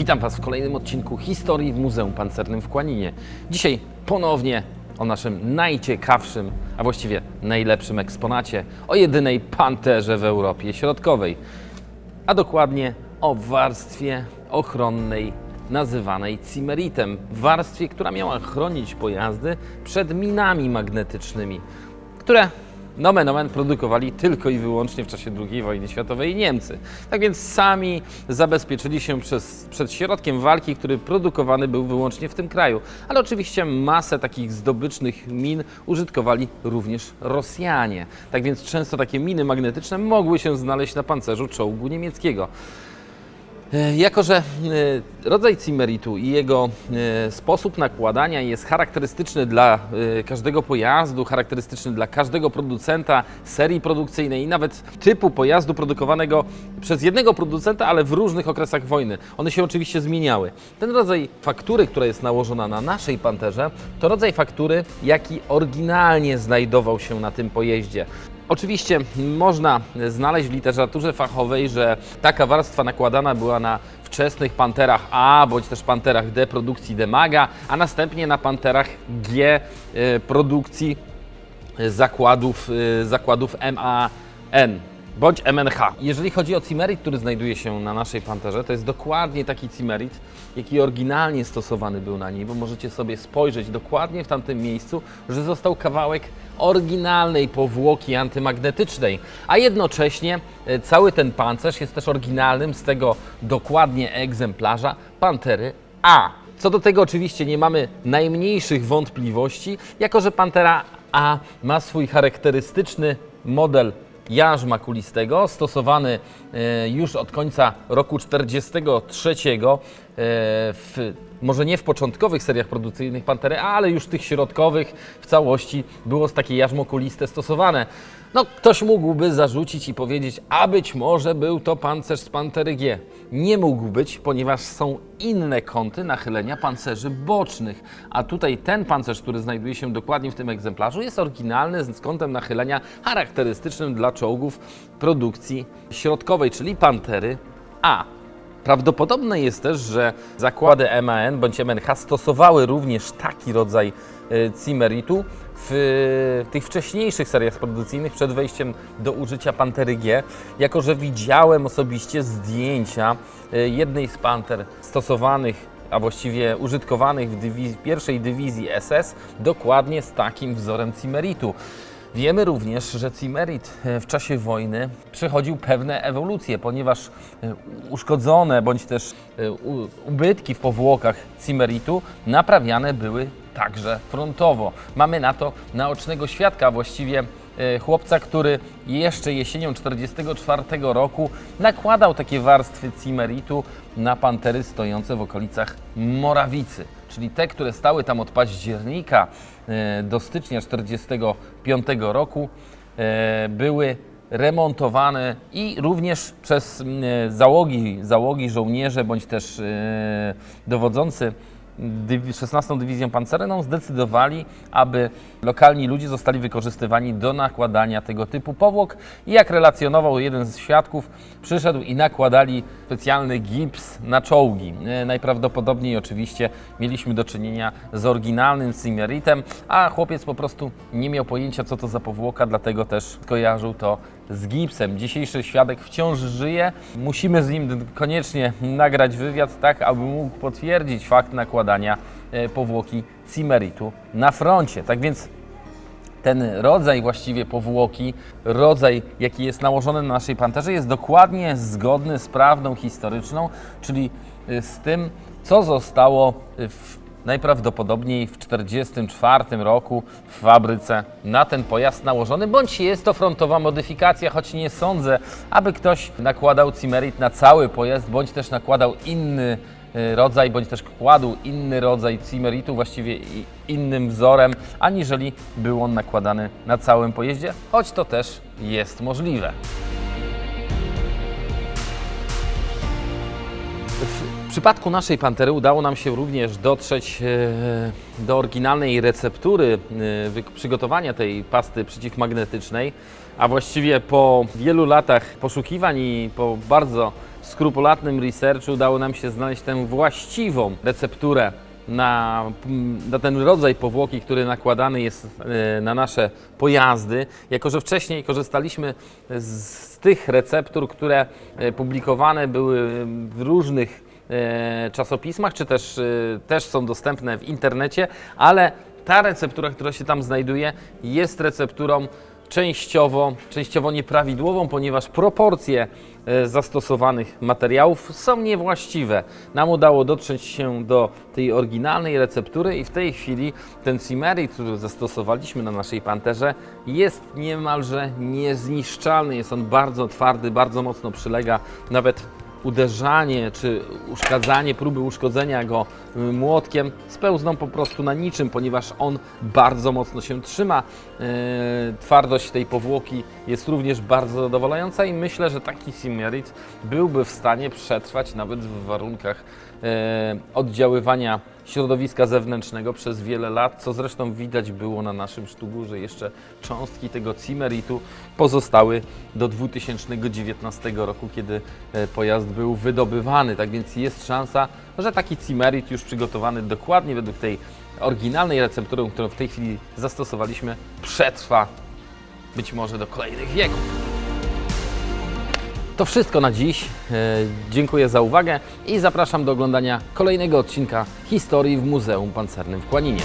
Witam Was w kolejnym odcinku historii w Muzeum Pancernym w Kłaninie. Dzisiaj ponownie o naszym najciekawszym, a właściwie najlepszym eksponacie, o jedynej panterze w Europie Środkowej, a dokładnie o warstwie ochronnej nazywanej cimeritem, warstwie, która miała chronić pojazdy przed minami magnetycznymi, które nomen omen produkowali tylko i wyłącznie w czasie II wojny światowej Niemcy. Tak więc sami zabezpieczyli się przez, przed środkiem walki, który produkowany był wyłącznie w tym kraju. Ale oczywiście masę takich zdobycznych min użytkowali również Rosjanie. Tak więc często takie miny magnetyczne mogły się znaleźć na pancerzu czołgu niemieckiego. E, Jako, że e, rodzaj cimeritu i jego e, sposób nakładania jest charakterystyczny dla każdego pojazdu, charakterystyczny dla każdego producenta serii produkcyjnej i nawet typu pojazdu produkowanego przez jednego producenta, ale w różnych okresach wojny. One się oczywiście zmieniały. Ten rodzaj faktury, która jest nałożona na naszej panterze, to rodzaj faktury, jaki oryginalnie znajdował się na tym pojeździe. Oczywiście można znaleźć w literaturze fachowej, że taka warstwa nakładana była na wczesnych panterach A bądź też panterach D produkcji Demaga, a następnie na panterach G e, produkcji zakładów, e, zakładów MAN bądź MNH. Jeżeli chodzi o cimerit, który znajduje się na naszej panterze, to jest dokładnie taki cimerit, jaki oryginalnie stosowany był na niej, bo możecie sobie spojrzeć dokładnie w tamtym miejscu, że został kawałek oryginalnej powłoki antymagnetycznej, a jednocześnie e, cały ten pancerz jest też oryginalnym z tego dokładnie egzemplarza Pantery A. Co do tego oczywiście nie mamy najmniejszych wątpliwości, jako że Pantera A ma swój charakterystyczny model jarzma kulistego, stosowany e, już od końca roku 1943 w może nie w początkowych seriach produkcyjnych Pantery, ale już tych środkowych w całości było takie jarzmo kuliste stosowane. No, ktoś mógłby zarzucić i powiedzieć, a być może był to pancerz z Pantery G. Nie mógł być, ponieważ są inne kąty nachylenia pancerzy bocznych. A tutaj ten pancerz, który znajduje się dokładnie w tym egzemplarzu, jest oryginalny z kątem nachylenia charakterystycznym dla czołgów produkcji środkowej, czyli Pantery A. Prawdopodobne jest też, że zakłady MAN bądź MNH stosowały również taki rodzaj e, cimeritu w tych wcześniejszych seriach produkcyjnych przed wejściem do użycia Pantery G, jako że widziałem osobiście zdjęcia e, jednej z Panter stosowanych a właściwie użytkowanych w dywiz- pierwszej dywizji SS dokładnie z takim wzorem cimeritu. Wiemy również, że Cimerit e, w czasie wojny przechodził pewne ewolucje, ponieważ e, uszkodzone bądź też e, ubytki w powłokach Cimeritu naprawiane były także frontowo. Mamy na to naocznego świadka, właściwie chłopca, który jeszcze jesienią 1944 roku nakładał takie warstwy Cimeritu na pantery stojące w okolicach Morawicy, czyli te, które stały tam od października e, do stycznia 1945 roku, e, były remontowane i również przez e, załogi, załogi żołnierze bądź też dowodzący 16 Dywizją Pancerną zdecydowali, aby lokalni ludzie zostali wykorzystywani do nakładania tego typu powłok i jak relacjonował jeden z świadków, przyszedł i nakładali specjalny gips na czołgi. E, Najprawdopodobniej oczywiście mieliśmy do czynienia z oryginalnym Cimeritem, a chłopiec po prostu nie miał pojęcia co to za powłoka, dlatego też kojarzył to z gipsem. Dzisiejszy świadek wciąż żyje. Musimy z nim koniecznie nagrać wywiad, tak aby mógł potwierdzić fakt nakładania e, powłoki Cimeritu na froncie. Tak więc ten rodzaj właściwie powłoki, rodzaj jaki jest nałożony na naszej panterze jest dokładnie zgodny z prawdą historyczną, czyli y, z tym, co zostało w, najprawdopodobniej w 1944 roku w fabryce na ten pojazd nałożony, bądź jest to frontowa modyfikacja, choć nie sądzę, aby ktoś nakładał Cimerit na cały pojazd, bądź też nakładał inny y, rodzaj, bądź też kładł inny rodzaj cimeritu, właściwie innym wzorem, aniżeli był on nakładany na całym pojeździe, choć to też jest możliwe. W przypadku naszej Pantery udało nam się również dotrzeć e, do oryginalnej receptury e, przygotowania tej pasty przeciwmagnetycznej, a właściwie po wielu latach poszukiwań i po bardzo skrupulatnym researchu udało nam się znaleźć tę właściwą recepturę na, na ten rodzaj powłoki, który nakładany jest e, na nasze pojazdy. Jako, że wcześniej korzystaliśmy z, tych receptur, które publikowane były w różnych czasopismach, czy też, e, też są dostępne w internecie, ale ta receptura, która się tam znajduje, jest recepturą częściowo, częściowo nieprawidłową, ponieważ proporcje e, zastosowanych materiałów są niewłaściwe. Nam udało dotrzeć się do tej oryginalnej receptury i w tej chwili ten Cimerit, który zastosowaliśmy na naszej Panterze jest niemalże niezniszczalny. Jest on bardzo twardy, bardzo mocno przylega, nawet uderzanie czy uszkadzanie, próby uszkodzenia go y, młotkiem spełzną po prostu na niczym, ponieważ on bardzo mocno się trzyma. Yy, Twardość tej powłoki jest również bardzo zadowalająca i myślę, że taki Cimerit byłby w stanie przetrwać nawet w warunkach yy, oddziaływania środowiska zewnętrznego przez wiele lat, co zresztą widać było na naszym sztugu, że jeszcze cząstki tego Cimeritu pozostały do 2019 roku, kiedy e, pojazd był wydobywany. Tak więc jest szansa, że taki Cimerit już przygotowany dokładnie według tej oryginalnej receptury, którą w tej chwili zastosowaliśmy, przetrwa być może do kolejnych wieków. To wszystko na dziś. E, Dziękuję za uwagę i zapraszam do oglądania kolejnego odcinka historii w Muzeum Pancernym w Kłaninie.